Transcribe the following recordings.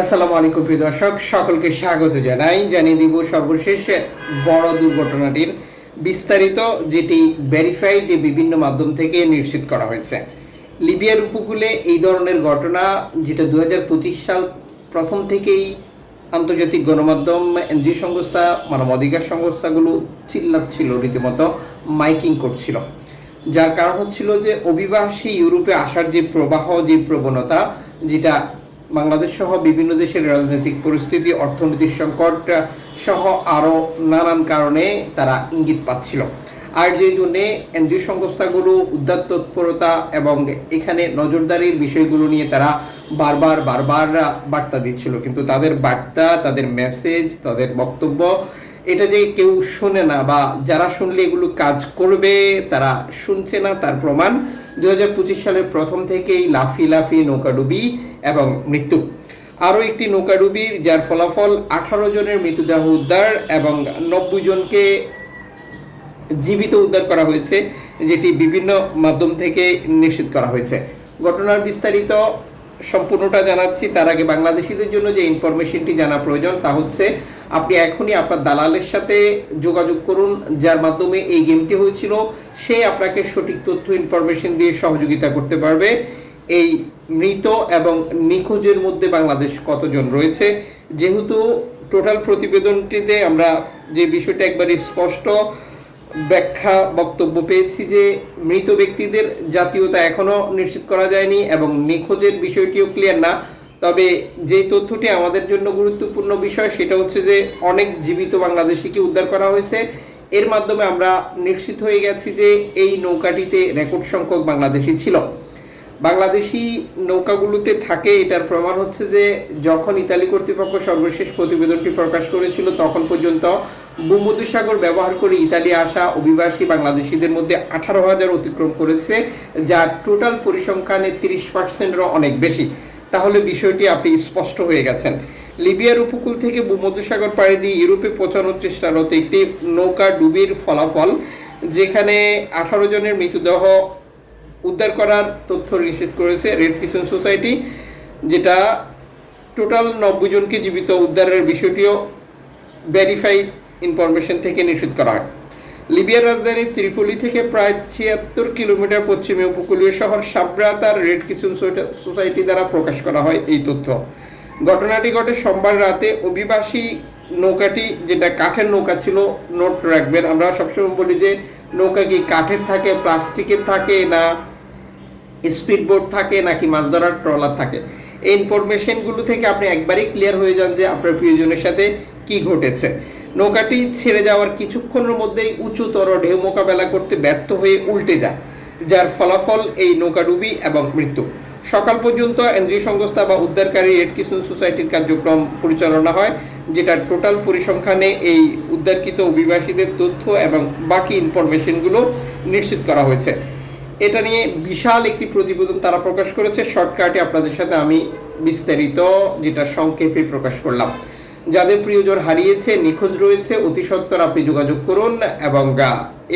আসসালামু আলাইকুম প্রিয় দর্শক, সকলকে স্বাগত জানাই। জানিয়ে দিব সর্বশেষ বড় দুর্ঘটনাটির বিস্তারিত, যেটি ভেরিফাইড বিভিন্ন মাধ্যম থেকে নিশ্চিত করা হয়েছে। লিবিয়ার উপকূলে এই ধরনের ঘটনা, যেটা দু হাজার পঁচিশ সাল প্রথম থেকেই আন্তর্জাতিক গণমাধ্যম এনজিও সংস্থা, মানবাধিকার সংস্থাগুলো চিল্লাচ্ছিল রীতিমতো, মাইকিং করছিল। যার কারণ হচ্ছিল যে অভিবাসী ইউরোপে আসার যে প্রবাহ, যে প্রবণতা, যেটা বাংলাদেশ সহ বিভিন্ন দেশের রাজনৈতিক পরিস্থিতি, অর্থনৈতিক সংকট সহ আরও নানান কারণে তারা ইঙ্গিত পাচ্ছিল। আর যে জন্যে এনজিও সংস্থাগুলো উদ্ধার তৎপরতা এবং এখানে নজরদারির বিষয়গুলো নিয়ে তারা বারবার বারবার বার্তা দিচ্ছিল। কিন্তু তাদের বার্তা, তাদের মেসেজ তাদের বক্তব্য এটা যে কেউ শোনে না বা যারা শুনলে এগুলো কাজ করবে, তারা শুনছে না, তার প্রমাণ। দু হাজার পঁচিশ সালের প্রথম থেকেই লাফি লাফি নৌকাডুবি এবং মৃত্যু। আরও একটি নৌকাডুবির যার ফলাফল আঠারো জনের মৃতদেহ উদ্ধার এবং নব্বই জনকে জীবিত উদ্ধার করা হয়েছে, যেটি বিভিন্ন মাধ্যম থেকে নিশ্চিত করা হয়েছে। ঘটনার বিস্তারিত সম্পূর্ণটা জানাচ্ছি। তার আগে বাংলাদেশিদের জন্য যে ইনফরমেশনটি জানা প্রয়োজন, তা হচ্ছে আপনি এখনই আপনার দালালের সাথে যোগাযোগ করুন, যার মাধ্যমে এই গেমটি হয়েছিল। সে আপনাকে সঠিক তথ্য ইনফরমেশন দিয়ে সহযোগিতা করতে পারবে। এই মৃত এবং নিখোঁজের মধ্যে বাংলাদেশ কতজন রয়েছে? যেহেতু টোটাল প্রতিবেদনটিতে আমরা যে বিষয়টা একবারে স্পষ্ট ব্যাখ্যা বক্তব্য পেয়েছি যে মৃত ব্যক্তিদের জাতীয়তা এখনও নিশ্চিত করা যায়নি এবং নিখোঁজের বিষয়টিও ক্লিয়ার না। তবে যে তথ্যটি আমাদের জন্য গুরুত্বপূর্ণ বিষয় সেটা হচ্ছে যে অনেক জীবিত বাংলাদেশিকে উদ্ধার করা হয়েছে। এর মাধ্যমে আমরা নিশ্চিত হয়ে গেছি যে এই নৌকাটিতে রেকর্ড সংখ্যক বাংলাদেশি ছিল। বাংলাদেশি নৌকাগুলোতে থাকে, এটার প্রমাণ হচ্ছে যে যখন ইতালি কর্তৃপক্ষ সর্বশেষ প্রতিবেদনটি প্রকাশ করেছিল, তখন পর্যন্ত ভূমধ্যসাগর ব্যবহার করে ইতালি আসা অভিবাসী বাংলাদেশিদের মধ্যে আঠারো হাজার অতিক্রম করেছে, যা টোটাল পরিসংখ্যানে তিরিশ পার্সেন্টেরও অনেক বেশি। তাহলে বিষয়টি আপনি স্পষ্ট হয়ে গেছেন। লিবিয়ার উপকূল থেকে ভূমধ্যসাগর পাড়ি দিয়ে ইউরোপে পৌঁছানোর চেষ্টারত একটি নৌকা ডুবির ফলাফল, যেখানে আঠারো জনের মৃতদেহ উদ্ধার করার তথ্য নিশ্চিত করেছে রেড কিচেন সোসাইটি যেটা টোটাল নব্বই জনকে জীবিত উদ্ধারের বিষয়টিও ভেরিফাই ইনফরমেশন থেকে নিশ্চিত করা হয়। লিবিয়ার রাজধানী ত্রিপলি থেকে প্রায় ছিয়াত্তর কিলোমিটার পশ্চিমে উপকূলীয় শহর সাবরাতার রেড কিচেন সোসাইটি দ্বারা প্রকাশ করা হয় এই তথ্য। ঘটনাটি ঘটে সোমবার রাতে অভিবাসী নৌকাটি, যেটা কাঠের নৌকা ছিল নোট রাখবেন। আমরা সবসময় বলি যে, নৌকা কি কাঠের থাকে, প্লাস্টিকের থাকে না? স্পিড বোট থাকে নাকি মাছ ধরার ট্রলার থাকে? এই ইনফরমেশনগুলো থেকে আপনি একবারই ক্লিয়ার হয়ে যান যে আপনার প্রিয়জনের সাথে কি ঘটেছে। নৌকাটি ছেড়ে যাওয়ার কিছুক্ষণের মধ্যেই উঁচুতর ঢেউ মোকাবেলা করতে ব্যর্থ হয়ে উল্টে যায়, যার ফলাফল এই নৌকাডুবি এবং মৃত্যু। সকাল পর্যন্ত এনজিও সংস্থা বা উদ্ধারকারী রেড কিষণ সোসাইটির কার্যক্রম পরিচালনা হয় যেটা টোটাল পরিসংখ্যানে এই উদ্ধারকৃত অভিবাসীদের তথ্য এবং বাকি ইনফরমেশনগুলো নিশ্চিত করা হয়েছে। এটা নিয়ে বিশাল একটি প্রতিবেদন তারা প্রকাশ করেছে। শর্টকাটে আপনাদের সাথে আমি বিস্তারিত যেটা সংক্ষেপে প্রকাশ করলাম। যাদের প্রিয়জন হারিয়েছে, নিখোঁজ রয়েছে, অতি সত্বর আপনি যোগাযোগ করুন এবং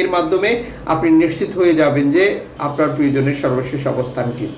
এর মাধ্যমে আপনি নিশ্চিত হয়ে যাবেন যে আপনার প্রিয়জনের সর্বশেষ অবস্থান কী।